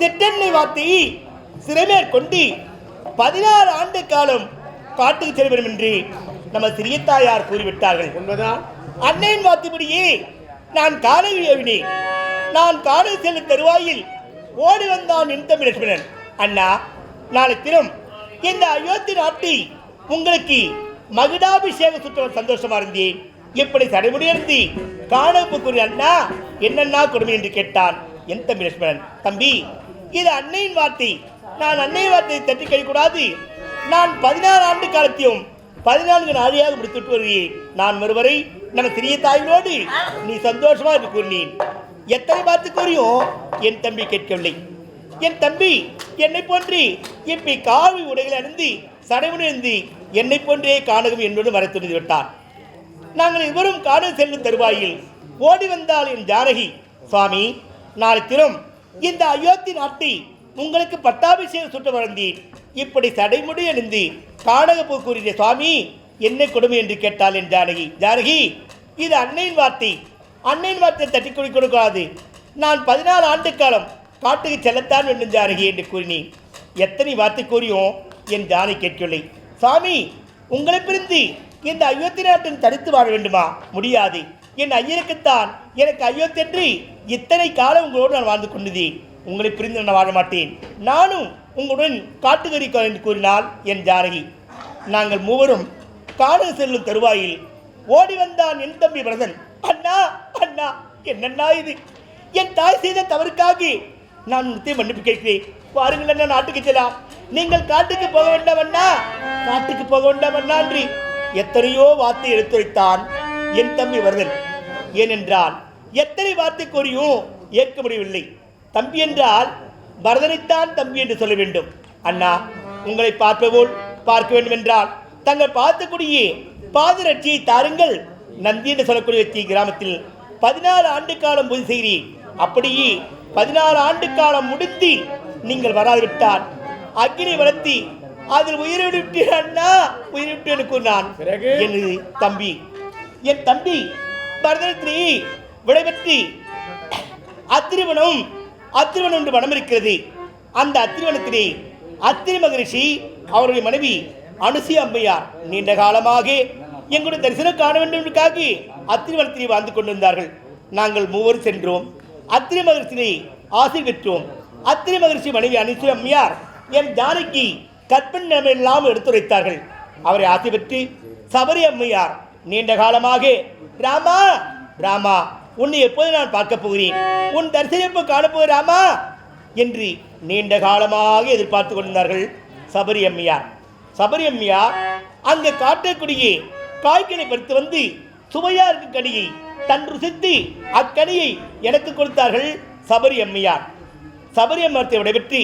சிற்றெண்ணெய் வாத்தி சிறைமேற்கொண்டு பதினாறு ஆண்டு காலம் காட்டுக்கு செல்ல வேண்டும் என்று நம்ம சிறிய தாயார் கூறிவிட்டார்கள். உண்மைதான். அன்னையின் வாத்திபடியே நான் காலையில் ஏவினேன். நான் காலை செல்லும் தருவாயில் ஓடி வந்தான் என் தமிழ் லட்சுமணன். அண்ணா நாளை தினம் இந்த அயோத்தி நாட்டில் உங்களுக்கு மகுடாபிஷேக சுற்றம் சந்தோஷமா இருந்தேன். எப்படி சடைமுடியர்ந்து காணப்புக்குரிய அண்ணா என்னண்ணா கொடுமை என்று கேட்டான் என் தமிழ் லட்சுமணன். தம்பி இது அன்னையின் வார்த்தை. நான் அன்னையின் வார்த்தையை தட்டி கழிக்கூடாது நான் பதினாறு ஆண்டு காலத்தையும் பதினான்கு நாளையாக முடித்துட்டு வருகிறேன். நான் ஒருவரை நம்ம சிறிய தாய்களோடு நீ சந்தோஷமா என்று கூறினேன். எத்தனை பார்த்து கூறியும் என் தம்பி கேட்கவில்லை. என் தம்பி என்னை போன்று இப்படி காவி உடைகள் அணிந்து சடைமுடிந்து என்னை போன்றே காணகம் என்னோடு மறைத்துணர்ந்து விட்டார். நாங்கள் இருவரும் காடு செல்லும் தருவாயில் ஓடி வந்தால் என் ஜானகி சுவாமி நாளை தினம் இந்த அயோத்தி நாட்டை உங்களுக்கு பட்டாபிஷேகம் சுட்டு வளர்ந்தேன் இப்படி சடைமுடி எழுந்து கானகப்பூ கூறிய சுவாமி என்ன கொடுமை என்று கேட்டாள் என் ஜானகி ஜானகி இது அன்னையின் வார்த்தை. அன்னையின் வார்த்தையை தட்டி கொடுக்க கொடுக்காது. நான் பதினாலு ஆண்டு காலம் காட்டுக்கு செல்லத்தான் வேண்டும் ஜானகி என்று கூறினேன். எத்தனை வார்த்தை கூறியும்? என் ஜானை கேட்கவில்லை. சாமி உங்களை பிரிந்து இந்த அயோத்தி நாட்டில் தடுத்து வாழ வேண்டுமா? முடியாது. என் ஐயனுக்குத்தான் எனக்கு ஐயோ தென்றி இத்தனை காலம் உங்களோடு நான் வாழ்ந்து கொண்டதே உங்களை பிரிந்து நான் வாழ மாட்டேன். நானும் உங்களுடன் காட்டுக்கறி என்று கூறினாள் என் ஜானகி. நாங்கள் மூவரும் காடு செல்லும் தருவாயில் ஓடி வந்தான் என் தம்பி பிரதன். அண்ணா அண்ணா என்னண்ணா இது? என் தாய் செய்த தவறுக்காக நான் நிறுத்தி மன்னிப்பு கேட்கிறேன். பாருங்கள் அண்ணா நாட்டுக்கு செல்லாம் நீங்கள் காட்டுக்கு போக வேண்டாம் அண்ணா. காட்டுக்கு போக வேண்டாம் அண்ணா என்று எத்தனையோ வார்த்தை எடுத்துரைத்தான் என் தம்பி வருதன் ஏனென்றால் எத்தனை வார்த்தை கூறியும் ஏற்க முடியவில்லை. தம்பி என்றால் பரதனைத்தான் தம்பி என்று சொல்ல வேண்டும். அண்ணா உங்களை பார்ப்பவோல் பார்க்க வேண்டும் என்றால் தங்கள் பார்த்தக்கூடிய பாதரட்சியை தாருங்கள். நந்தி என்று சொல்லக்கூடிய தி கிராமத்தில் பதினாலு ஆண்டு காலம் பூஜை செய்கிறேன் அப்படியே பதினாலு ஆண்டு காலம் முடித்து நீங்கள் வராதுவிட்டால் அக்னி வளர்த்தி அதில் உயிரிழப்பு அண்ணா. என்று கூறினான். பிறகு? எனது தம்பி? என் தம்பி பரதத்திரி விடைபெற்றி அத்திருவனம் அத்திருவனம் என்று வனம் இருக்கிறது அந்த அத்திருவனத்திலே அத்திரி மகரிஷி அவருடைய மனைவி அனுசி அம்மையார் நீண்ட காலமாக எங்களுடைய தரிசனம் காண வேண்டும் என்பதற்காக அத்திரிவனத்திலே வாழ்ந்து கொண்டிருந்தார்கள். நாங்கள் மூவர் சென்றோம். அத்திரி மகரிஷியை ஆசை பெற்றோம் அத்திரி மகரிஷி மனைவி அனுசி அம்மையார் என் ஜானகி கற்பன் நிலைமையெல்லாம் எடுத்துரைத்தார்கள். அவரை ஆசை பெற்று சபரி அம்மையார் நீண்ட காலமாக. ராமா ராமா உன்னை எப்போது நான் பார்க்க போகிறேன்? உன் தரிசனிப்பு எப்போ ராமா என்று நீண்ட காலமாக எதிர்பார்த்து கொண்டிருந்தார்கள் சபரி அம்மையார் சபரி அம்மையார் அங்கே காட்டக்கூடிய காய்கறி பறித்து வந்து சுவையா இருக்கும் கனியை தன் ருசித்து அக்கனியை எனக்கு கொடுத்தார்கள் சபரி அம்மையார் சபரி அம்மரத்தை விடைபெற்று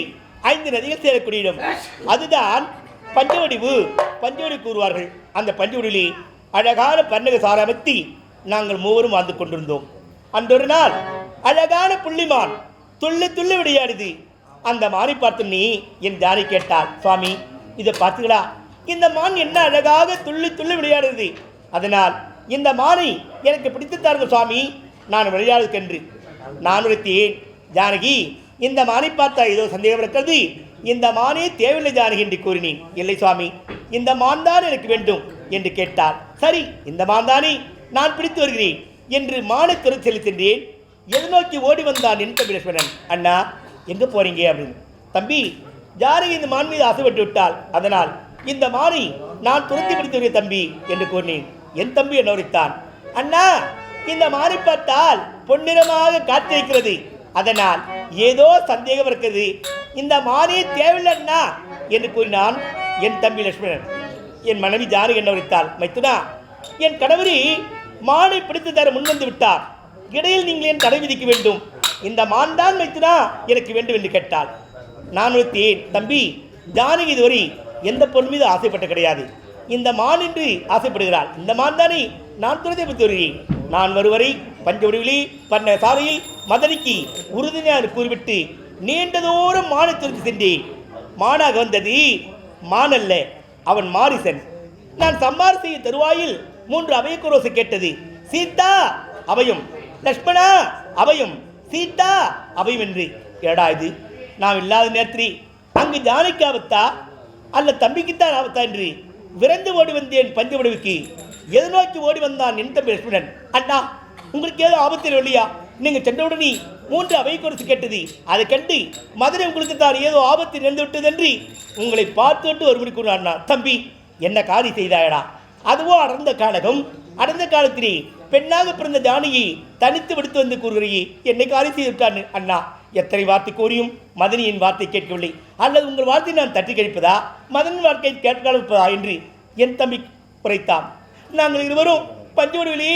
ஐந்து நதிகள் சேரக்கூடிய இடம். அதுதான் பஞ்சவடிவு பஞ்சவடி கூறுவார்கள். அந்த பஞ்சவடியிலே அழகான பன்னக சாரமத்தி நாங்கள் மூவரும் வாழ்ந்து கொண்டிருந்தோம். அன்றொரு நாள் அழகான புள்ளிமான் துள்ளி துள்ளு விளையாடுது அந்த மானை பார்த்து நீ என் ஜானி கேட்டாள் சுவாமி இதை பார்த்துங்களா இந்த மான் என்ன அழகாக துள்ளி துள்ளி விளையாடுது அதனால் இந்த மானை எனக்கு பிடித்து தாருங்க சுவாமி நான் விளையாடுக்கென்று நான் உரைத்தேன் ஜானகி இந்த மானை பார்த்தா ஏதோ சந்தேகம் இருக்கிறது. இந்த மானே தேவையில்லை ஜானகி என்று கூறினேன். இல்லை சுவாமி இந்த மான் தான் எனக்கு வேண்டும் என்று கேட்டார் சரி இந்த மான் நான் பிடித்து வருகிறேன் என்று மானை துறை செலுத்தின்றேன் எது நோக்கி ஓடி வந்தான் என் தம்பி அண்ணா எங்கே போறீங்க அப்படின்னு. தம்பி ஜானகி இந்த மான் மீது ஆசைப்பட்டு விட்டாள் அதனால் இந்த மானை நான் துரத்தி பிடித்து வருகிறேன் தம்பி என்று கூறினேன். என் தம்பி என்ன உரைத்தான்? அண்ணா இந்த மானை பார்த்தால் பொன்னிறமாக காத்திருக்கிறது அதனால் ஏதோ சந்தேகம் இருக்கிறது. இந்த மானே தேவையில்லை அண்ணா என்று கூறினான் என் தம்பி லட்சுமணன். என் மனைவி ஜானகி என்ன உரைத்தாள் மைத்துனா என் கணவரி மானை பிடித்து தர முன்வந்து விட்டார். இடையில் நீங்கள் என் தடை விதிக்க வேண்டும். இந்த மான் தான் வைத்துனா எனக்கு வேண்டும் என்று கேட்டாள். நான் உரைத்தேன் தம்பி ஜானகி இதுவரை எந்த பொருள் மீது ஆசைப்பட்ட கிடையாது. இந்த மான் என்று ஆசைப்படுகிறாள். இந்த மான் தானே நான் துரத்தை பற்றி வருகிறேன். நான் வருவரை பஞ்சவடிவிலே பண்ண சாலையில் மதனிக்கு உறுதுணையாக கூறிவிட்டு நீண்ட தூரம் மானை துரத்தி சென்றேன். மானாக வந்தது மானல்ல அவன் மாரிசன். நான் சம்பார் செய்ய தருவாயில் மூன்று அபயக்குரோசை கேட்டது. சீதா அபயம். லக்ஷ்மணா அபயம். சீதா அபயம் என்று ஏடா இது. நாம் இல்லாத நேரத்தில் அங்கு ஜானைக்கு ஆபத்தா அல்ல தம்பிக்குத்தான் ஆபத்தா என்று விரைந்து ஓடி வந்தேன் பஞ்சவடிவுக்கு எது நோக்கி ஓடி வந்தான் என் தம்பி லட்சுமணன் அண்ணா உங்களுக்கு ஏதோ ஆபத்தில் இல்லையா நீங்க சென்றவுடனே மூன்று அவை குறித்து கேட்டது. அதை கண்டு மதுரை உங்களுக்கு தான் ஏதோ ஆபத்து நேர்ந்து விட்டது என்று உங்களை பார்த்துவிட்டு ஒரு மணிக்கு தம்பி என்ன காரி செய்தாயடா? அதுவோ அடர்ந்த காலகம். அடர்ந்த காலத்திலே பெண்ணாக பிறந்த ஜானியை தனித்து விடுத்து வந்து கூறுகிறையே என்னை காலி செய்திருக்கான்னு அண்ணா. எத்தனை வார்த்தை கூறியும் மதனியின் வார்த்தை கேட்கவில்லை. அல்லது உங்கள் வார்த்தை நான் தட்டி கழிப்பதா? மதனின் வார்த்தை கேட்காதிருப்பதா என்று என் தம்பி குறைத்தான். நாங்கள் இருவரும் பஞ்சவடிவிலே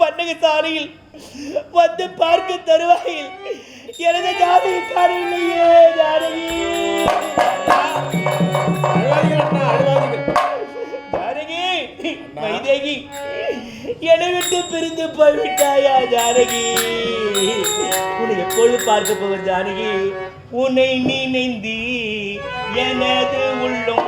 பண்டக சாலையில் வந்து பார்க்க தருவாயில் எனது ஜாதியை காணவில்லையே ஜானகி அழுவாதீங்க வைதேகி. என்னை விட்டு பிரிந்து போய்விட்டாயா ஜானகி? உன்னை எப்பொழுது பார்க்க போவ ஜானகி? உன்னை நினைந்தி எனது உள்ளம்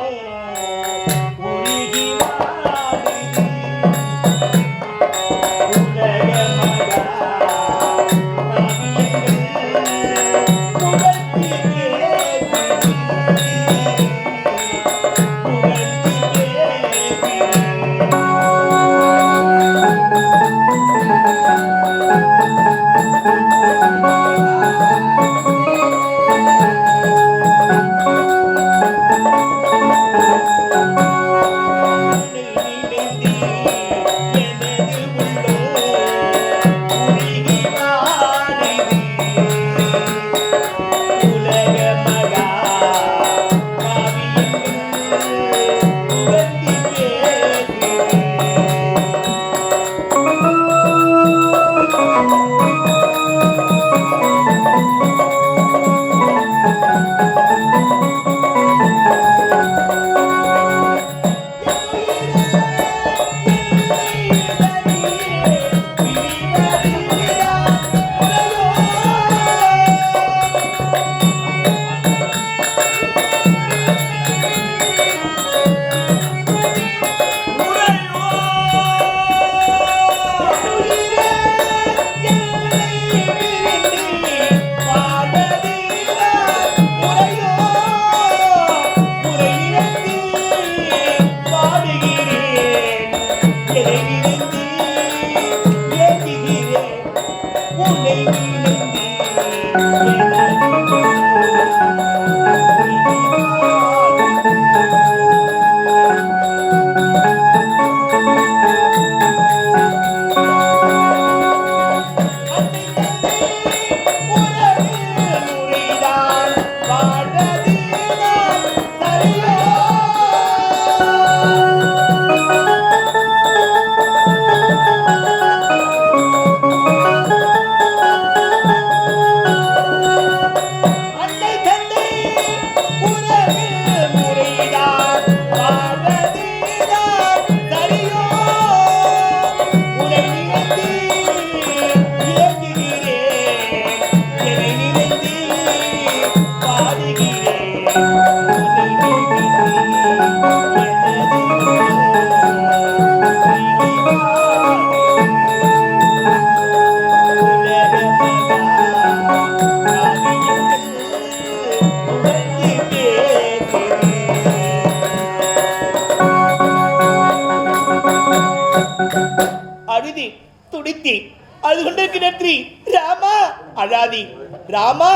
ராமா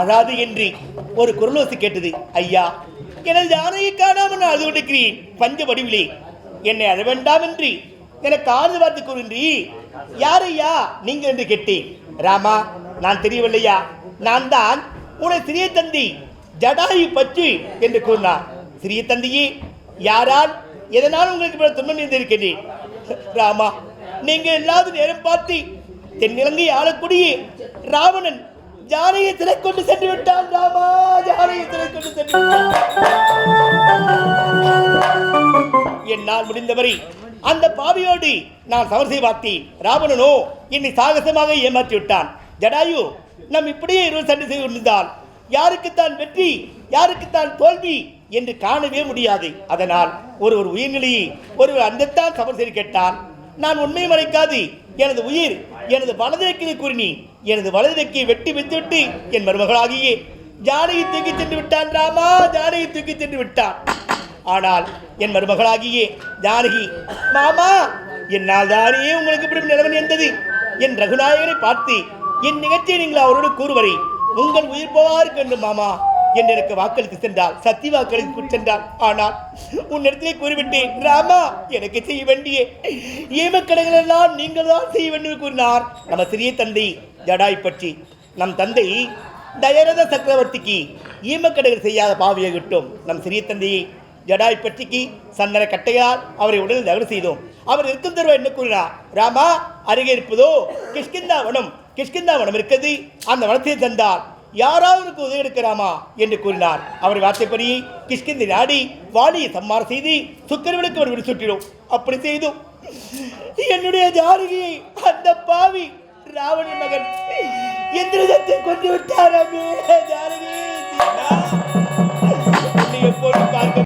அழாது என்று ஒரு குரலோசி கேட்டது. ஐயா எனது யானையை காணாமல் நான் அழுது கொண்டிருக்கிறேன். பஞ்ச வடிவிலே என்னை அழ வேண்டாம் என்று எனக்கு ஆறு பார்த்து கூறின்றி யார் ஐயா நீங்க என்று கேட்டேன். ராமா நான் தெரியவில்லையா? நான் தான் உன சிறிய தந்தி ஜடாயு பச்சு என்று கூறினார். சிறிய தந்தையே யாரால் எதனால் உங்களுக்கு இவ்வளவு துன்பம் இருந்திருக்கிறேன் ராமா நீங்கள் இல்லாத நேரம் பார்த்து தென்னிலங்கை ஆளக்கூடிய ராவணன் ஜானையை திரை கொண்டு சென்று விட்டான் ராமா ஜானையை திரை கொண்டு சென்று என்னால் முடிந்தவரை அந்த பாவியோடு நான் சமரசை பார்த்தேன். ராவணனோ என்னை சாகசமாக ஏமாற்றி விட்டான். ஜடாயு நம் இப்படியே இருவர் சண்டை செய்து கொண்டிருந்தால் யாருக்குத்தான் வெற்றி யாருக்குத்தான் தோல்வி என்று காணவே முடியாது. அதனால் ஒரு ஒரு உயிர்நிலையை ஒருவர் அந்தத்தான் சமரசை கேட்டான். நான் உண்மையை மறைக்காது. எனது உயிர் எனது வலதிரைக்கு கூறினேன். எனது வலதுக்கு வெட்டி வித்துவிட்டு என் மருமகளாகியே. ஜானகி தூக்கி சென்று விட்டான் ராமா ஜானகி தூக்கி சென்று விட்டான். ஆனால் என் மருமகளாகியே ஜானகி மாமா என்னால் தானே உங்களுக்கு இப்படி நிலைமை நேர்ந்தது என் ரகுநாயகரை பார்த்து என் நிகழ்ச்சியை நீங்கள் அவரோடு கூறுவரை. உங்கள் உயிர் போவாருக்கு என்று மாமா என்று எனக்கு வாக்களித்து சென்றால் சத்தி வாக்களித்து சென்றால் ஆனால் உன்னிடத்திலே கூறிவிட்டேன் ராமா எனக்கு செய்ய வேண்டிய ஏமக்கடைகள் எல்லாம் நீங்கள் தான் செய்ய வேண்டும் என்று கூறினார். நம்ம சிறிய தந்தை ஜடாய் பற்றி. நம் தந்தை தயரத சக்கரவர்த்திக்கு ஈமக்கடைகள் செய்யாத பாவியை விட்டோம். நம் சிறிய தந்தையை ஜடாய் பற்றிக்கு சந்தன கட்டையால் அவரை உடலில் தவறு செய்தோம். அவர் இருக்கும் தருவா என்ன கூறினார்? ராமா அருகே இருப்பதோ? கிஷ்கிந்தா வனம் கிஷ்கிந்தா வனம் இருக்கிறது. அந்த வனத்தை தந்தார் யாராவது உதவி எடுக்கிறாமா என்று கூறினார். அவர் வார்த்தைப்படி கிஷ்கிந்தி நாடி வாலியை சம்மார் செய்து சுக்கரவனுக்கு அவர் விடு சுட்டிடும் அப்படி செய்தும். என்னுடைய ஜானகியை அந்த பாவி ராவண மகன். இந்திரஜத்தை கொண்டு விட்டாராமே ஜானகி பொண்ணு பார்க்க